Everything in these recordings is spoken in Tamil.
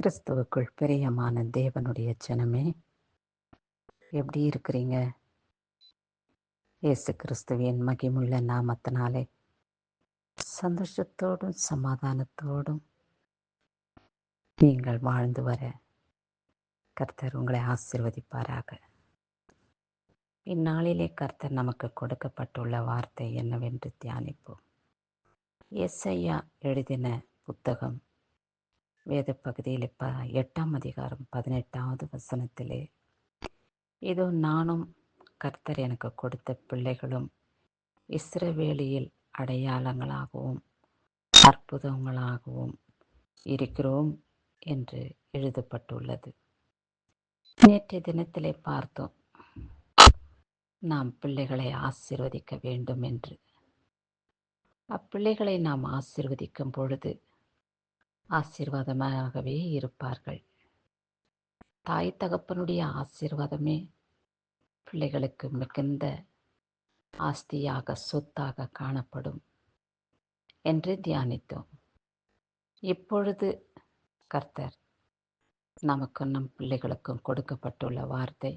கிறிஸ்துவுக்குள் பிரியமான தேவனுடைய ஜனமே எப்படி இருக்கிறீங்க? இயேசு கிறிஸ்துவின் மகிமுள்ள நாமத்தினாலே சந்தோஷத்தோடும் சமாதானத்தோடும் நீங்கள் வாழ்ந்து வர கர்த்தர் உங்களை ஆசிர்வதிப்பாராக. இந்நாளிலே கர்த்தர் நமக்கு கொடுக்கப்பட்டுள்ள வார்த்தை என்னவென்று தியானிப்போம். எஸ்ஐயா எழுதின புத்தகம் வேத பகுதியில் ப எட்டாம் அதிகாரம் பதினெட்டாவது வசனத்திலே இதோ நானும் கர்த்தர் எனக்கு கொடுத்த பிள்ளைகளும் இஸ்ரவேலியில் அடையாளங்களாகவும் அற்புதங்களாகவும் இருக்கிறோம் என்று எழுதப்பட்டுள்ளது. நேற்றைய தினத்திலே பார்த்தோம் நாம் பிள்ளைகளை ஆசிர்வதிக்க வேண்டும் என்று. அப்பிள்ளைகளை நாம் ஆசிர்வதிக்கும் பொழுது ஆசீர்வாதமாகவே இருப்பார்கள். தாய் தகப்பனுடைய ஆசீர்வாதமே பிள்ளைகளுக்கு மிகுந்த ஆஸ்தியாக சொத்தாக காணப்படும் என்று தியானித்தோம். இப்பொழுது கர்த்தர் நமக்கும் நம் பிள்ளைகளுக்கும் கொடுக்கப்பட்டுள்ள வார்த்தை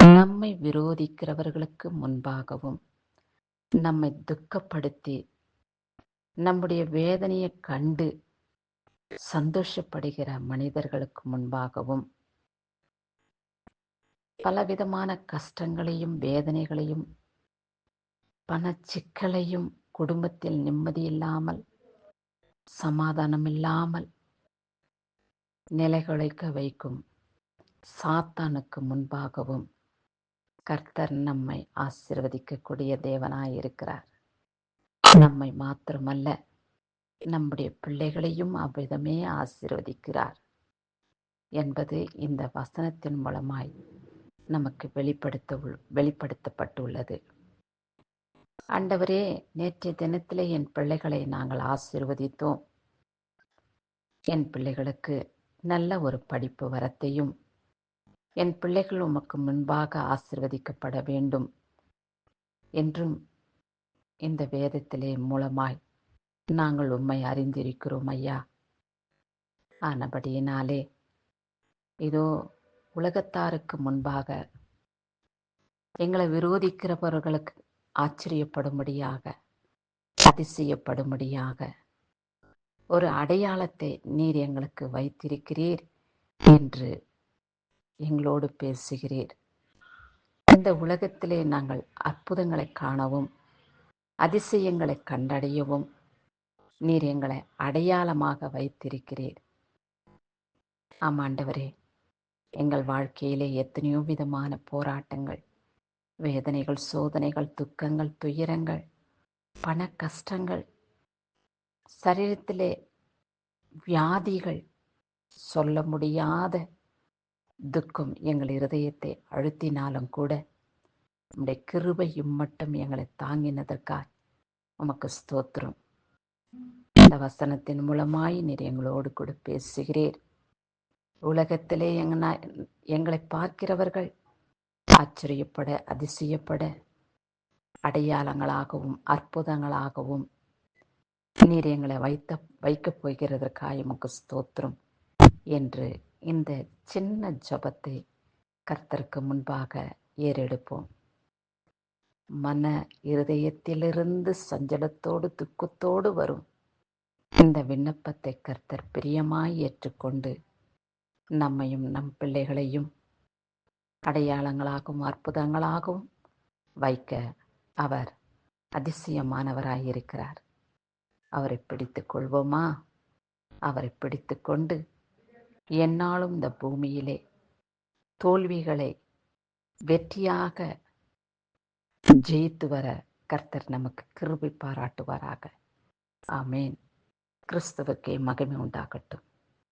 நம்மை விரோதிக்கிறவர்களுக்கு முன்பாகவும் நம்மை துக்கப்படுத்தி நம்முடைய வேதனையை கண்டு சந்தோஷப்படுகிற மனிதர்களுக்கு முன்பாகவும் பலவிதமான கஷ்டங்களையும் வேதனைகளையும் பணச்சிக்கலையும் குடும்பத்தில் நிம்மதி இல்லாமல் சமாதானம் இல்லாமல் நிலைகுலைக்க வைக்கும் சாத்தானுக்கு முன்பாகவும் கர்த்தர் நம்மை ஆசிர்வதிக்கக்கூடிய தேவனாயிருக்கிறார். நம்மை மாத்திரமல்ல நம்முடைய பிள்ளைகளையும் அவ்விதமே ஆசிர்வதிக்கிறார் என்பது இந்த வசனத்தின் மூலமாய் நமக்கு வெளிப்படுத்த வெளிப்படுத்தப்பட்டுள்ளது. ஆண்டவரே நேற்றைய தினத்திலே என் பிள்ளைகளை நாங்கள் ஆசிர்வதித்தோம். என் பிள்ளைகளுக்கு நல்ல ஒரு படிப்பு வரத்தையும் என் பிள்ளைகள் உமக்கு முன்பாக ஆசிர்வதிக்கப்பட வேண்டும் என்றும் இந்த வேதத்திலே மூலமாய் நாங்கள் உண்மை அறிந்திருக்கிறோம் ஐயா. ஆனபடியினாலே இதோ உலகத்தாருக்கு முன்பாக எங்களை விரோதிக்கிறவர்களுக்கு ஆச்சரியப்படும்படியாக அதிசயப்படும்படியாக ஒரு அடையாளத்தை நீர் எங்களுக்கு வைத்திருக்கிறீர் என்று எங்களோடு பேசுகிறீர். இந்த உலகத்திலே நாங்கள் அற்புதங்களை காணவும் அதிசயங்களை கண்டடையவும் நீர் எங்களை அடையாளமாக வைத்திருக்கிறீர். ஆமாண்டவரே எங்கள் வாழ்க்கையிலே எத்தனையோ விதமான போராட்டங்கள் வேதனைகள் சோதனைகள் துக்கங்கள் துயரங்கள் பண கஷ்டங்கள் சரீரத்திலே வியாதிகள் சொல்ல முடியாத துக்கம் எங்கள் இருதயத்தை அழுத்தினாலும் கூட உடைய கிருபையும் மட்டும் எங்களை தாங்கினதற்காய் உமக்கு ஸ்தோத்திரம். இந்த வசனத்தின் மூலமாய் நீர் எங்களோடு கூட பேசுகிறீர். உலகத்திலே எங்க எங்களை பார்க்கிறவர்கள் ஆச்சரியப்பட அதிசயப்பட அடையாளங்களாகவும் அற்புதங்களாகவும் நீர் எங்களை வைத்த வைக்கப் போகிறதற்காக எமக்கு ஸ்தோத்திரம் என்று இந்த சின்ன ஜபத்தை கர்த்தருக்கு முன்பாக ஏறெடுப்போம். மன இருதயத்திலிருந்து சஞ்சலத்தோடு துக்கத்தோடு வரும் இந்த விண்ணப்பத்தை கர்த்தர் பிரியமாய் ஏற்றுக்கொண்டு நம்மையும் நம் பிள்ளைகளையும் அடையாளங்களாகவும் அற்புதங்களாகவும் வைக்க அவர் அதிசயமானவராயிருக்கிறார் அவரை பிடித்து கொள்வோமா? அவரை பிடித்து கொண்டு என்னாலும் இந்த பூமியிலே தோல்விகளை வெற்றியாக ஜெயித்து வர கர்த்தர் நமக்கு கிருபி பாராட்டுவாராக. ஆமேன். ക്രിസ്തുവൊക്കെ മഹിമ ഉണ്ടാകട്ടെ